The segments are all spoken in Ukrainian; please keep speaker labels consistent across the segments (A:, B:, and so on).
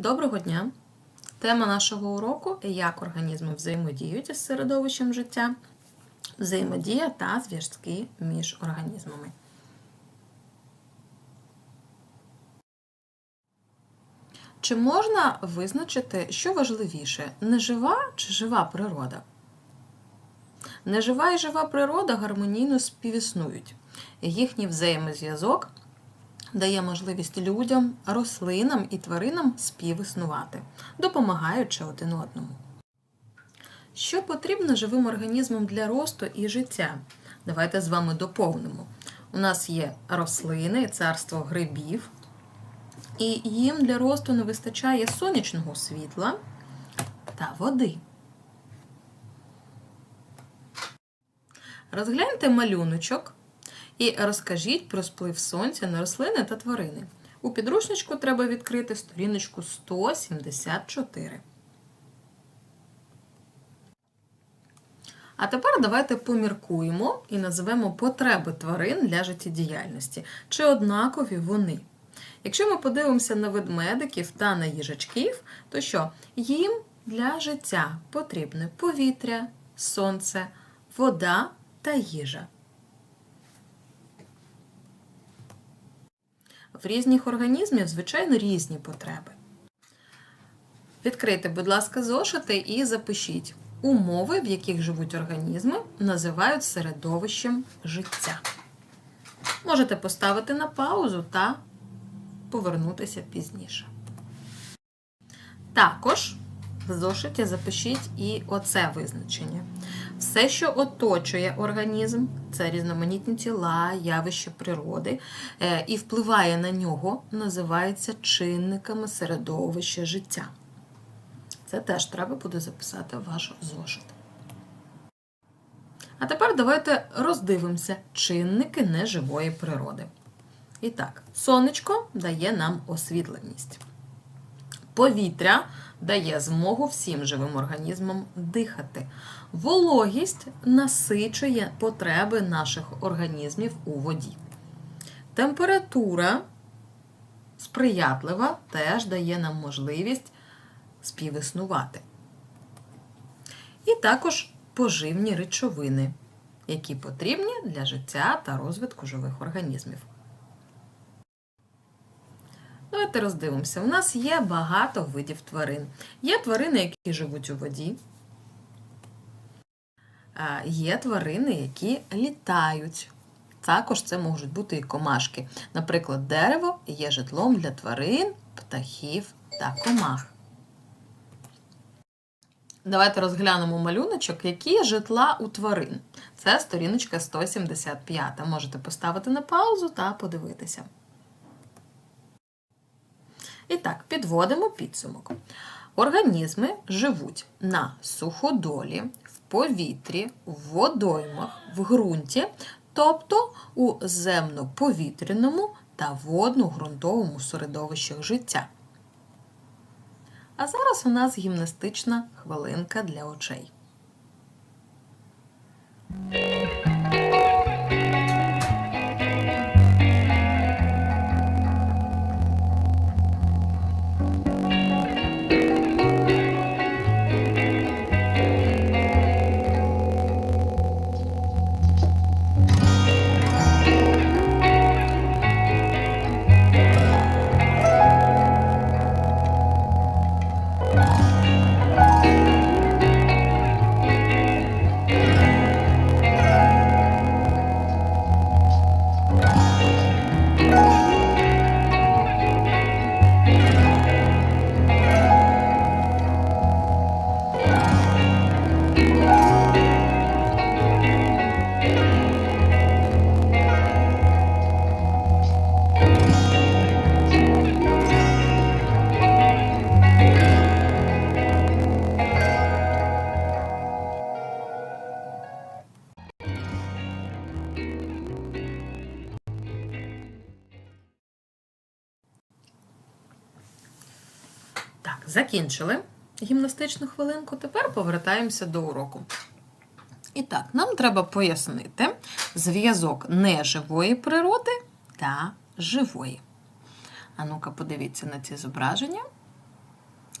A: Доброго дня! Тема нашого уроку як організми взаємодіють із середовищем життя, взаємодія та зв'язки між організмами. Чи можна визначити, що важливіше нежива чи жива природа? Нежива і жива природа гармонійно співіснують. Їхній взаємозв'язок дає можливість людям, рослинам і тваринам співіснувати, допомагаючи один одному. Що потрібно живим організмам для росту і життя? Давайте з вами доповнимо. У нас є рослини, царство грибів, і їм для росту не вистачає сонячного світла та води. Розгляньте малюночок і розкажіть про сплив сонця на рослини та тварини. У підручничку треба відкрити сторіночку 174. А тепер давайте поміркуємо і назвемо потреби тварин для життєдіяльності. Чи однакові вони? Якщо ми подивимося на ведмедиків та на їжачків, то що? Їм для життя потрібне повітря, сонце, вода та їжа. В різних організмів, звичайно, різні потреби. Відкрийте, будь ласка, зошити і запишіть. Умови, в яких живуть організми, називають середовищем життя. Можете поставити на паузу та повернутися пізніше. Також в зошиті запишіть і оце визначення. Все, що оточує організм, це різноманітні тіла, явища природи, е, і впливає на нього, називається чинниками середовища життя. Це теж треба буде записати в ваш зошит. А тепер давайте роздивимося чинники неживої природи. І так, сонечко дає нам освітленість. Повітря дає змогу всім живим організмам дихати. Вологість насичує потреби наших організмів у воді. Температура сприятлива теж дає нам можливість співіснувати. І також поживні речовини, які потрібні для життя та розвитку живих організмів. Давайте роздивимося. У нас є багато видів тварин. Є тварини, які живуть у воді. Є тварини, які літають. Також це можуть бути і комашки. Наприклад, дерево є житлом для тварин, птахів та комах. Давайте розглянемо малюночок, які житла у тварин. Це сторіночка 175. Можете поставити на паузу та подивитися. І так, підводимо підсумок. Організми живуть на суходолі, в повітрі, в водоймах, в ґрунті, тобто у земно-повітряному та водно-ґрунтовому середовищах життя. А зараз у нас гімнастична хвилинка для очей. Закінчили гімнастичну хвилинку. Тепер повертаємося до уроку. І так, нам треба пояснити зв'язок неживої природи та живої. А ну-ка, подивіться на ці зображення.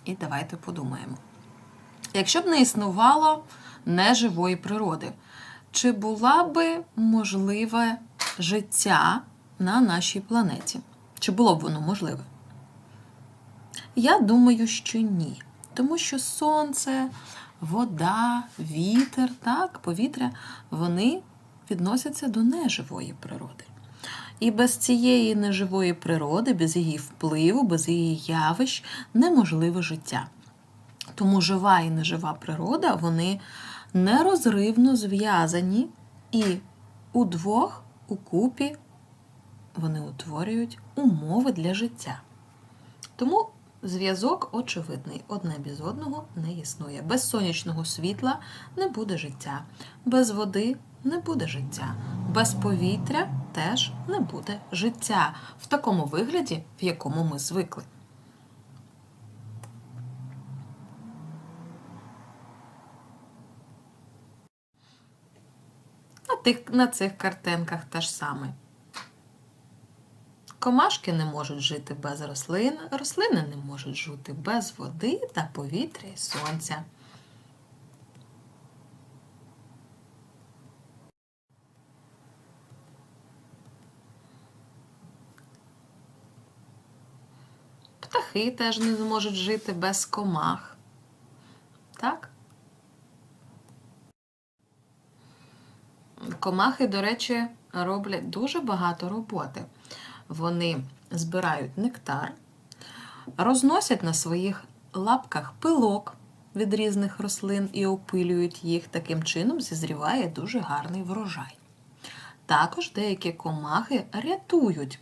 A: І давайте подумаємо. Якщо б не існувало неживої природи, чи була би можливе життя на нашій планеті? Чи було б воно можливе? Я думаю, що ні. Тому що сонце, вода, вітер, так, повітря, вони відносяться до неживої природи. І без цієї неживої природи, без її впливу, без її явищ неможливе життя. Тому жива і нежива природа, вони нерозривно зв'язані і удвох, укупі вони утворюють умови для життя. Тому зв'язок очевидний, одне без одного не існує. Без сонячного світла не буде життя, без води не буде життя, без повітря теж не буде життя в такому вигляді, в якому ми звикли. На, цих картинках те ж саме. Комашки не можуть жити без рослин, рослини не можуть жити без води та повітря і сонця. Птахи теж не зможуть жити без комах. Так? Комахи, до речі, роблять дуже багато роботи. Вони збирають нектар, розносять на своїх лапках пилок від різних рослин і опилюють їх. Таким чином зізріває дуже гарний врожай. Також деякі комахи рятують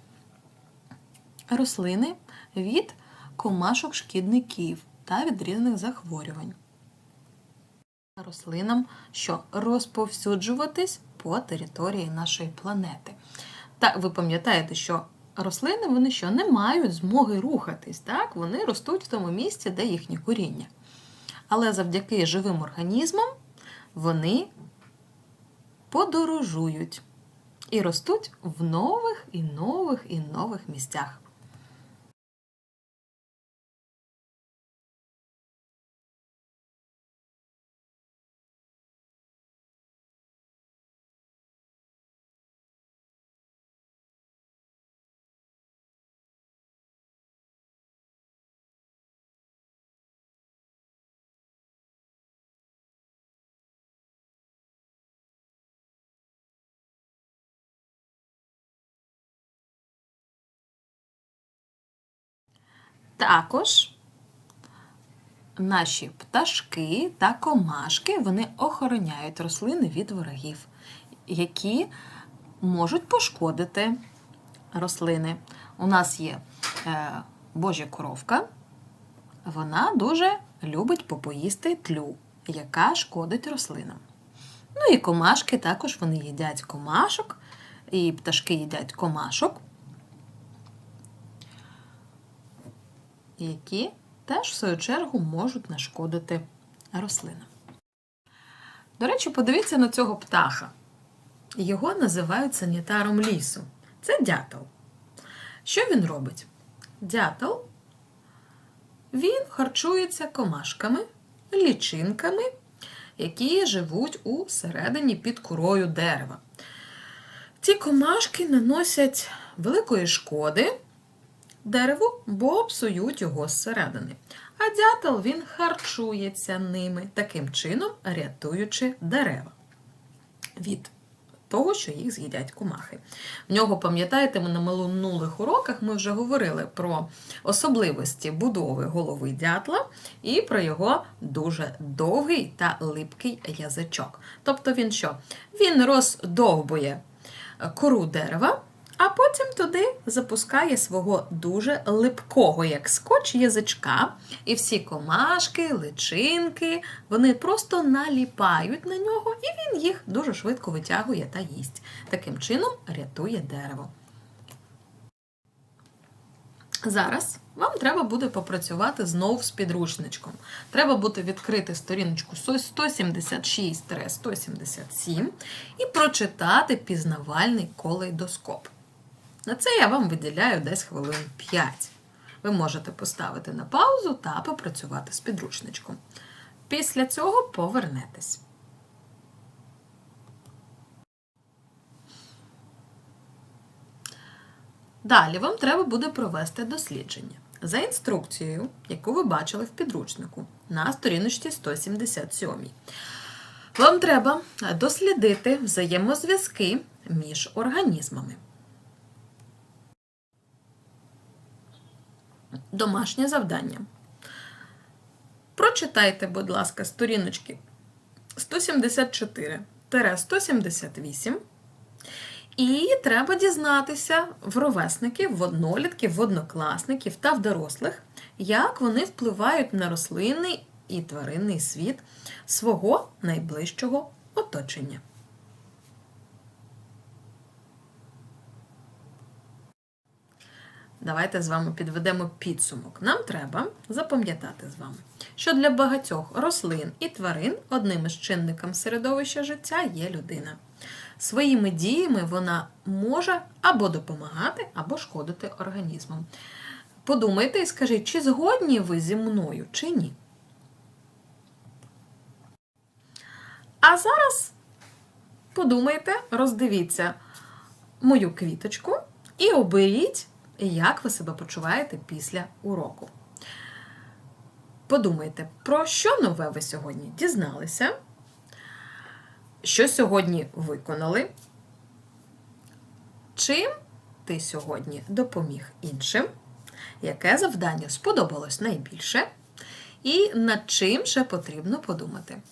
A: рослини від комашок-шкідників та від різних захворювань. Рослинам, що розповсюджуватись по території нашої планети. Та ви пам'ятаєте, що рослини вони що не мають змоги рухатись, так? вони ростуть в тому місці, де їхнє коріння. Але завдяки живим організмам вони подорожують і ростуть в нових і нових і нових місцях. Також наші пташки та комашки вони охороняють рослини від ворогів, які можуть пошкодити рослини. У нас є е, божа коровка, вона дуже любить попоїсти тлю, яка шкодить рослинам. Ну і комашки також вони їдять комашок, і пташки їдять комашок. Які теж, в свою чергу, можуть нашкодити рослинам. До речі, подивіться на цього птаха. Його називають санітаром лісу. Це дятел. Що він робить? Дятел він харчується комашками, лічинками, які живуть у середині під корою дерева. Ці комашки наносять великої шкоди дереву, бо псують його зсередини. А дятел він харчується ними, таким чином рятуючи дерева від того, що їх з'їдять комахи. В нього, пам'ятаєте, ми на минулих уроках ми вже говорили про особливості будови голови дятла і про його дуже довгий та липкий язичок. Тобто він що? Він роздовбує кору дерева. А потім туди запускає свого дуже липкого, як скотч, язичка, і всі комашки, личинки, вони просто наліпають на нього, і він їх дуже швидко витягує та їсть. Таким чином рятує дерево. Зараз вам треба буде попрацювати знову з підручничком. Треба буде відкрити сторіночку 176-177 і прочитати пізнавальний колейдоскоп. На це я вам виділяю десь хвилин 5. ви можете поставити на паузу та попрацювати з підручничком. Після цього повернетесь. Далі вам треба буде провести дослідження за інструкцією, яку ви бачили в підручнику на сторіночці 177. Вам треба дослідити взаємозв'язки між організмами. Домашнє завдання. Прочитайте, будь ласка, сторіночки 174-178. І треба дізнатися в ровесників, в однолітків, в однокласників та в дорослих, як вони впливають на рослинний і тваринний світ свого найближчого оточення. Давайте з вами підведемо підсумок. Нам треба запам'ятати з вами, що для багатьох рослин і тварин одним із чинником середовища життя є людина. Своїми діями вона може або допомагати, або шкодити організмам. Подумайте і скажіть, чи згодні ви зі мною, чи ні. А зараз подумайте, роздивіться мою квіточку і оберіть, як ви себе почуваєте після уроку. Подумайте, про що нове ви сьогодні дізналися? Що сьогодні виконали? Чим ти сьогодні допоміг іншим? Яке завдання сподобалось найбільше? І над чим ще потрібно подумати?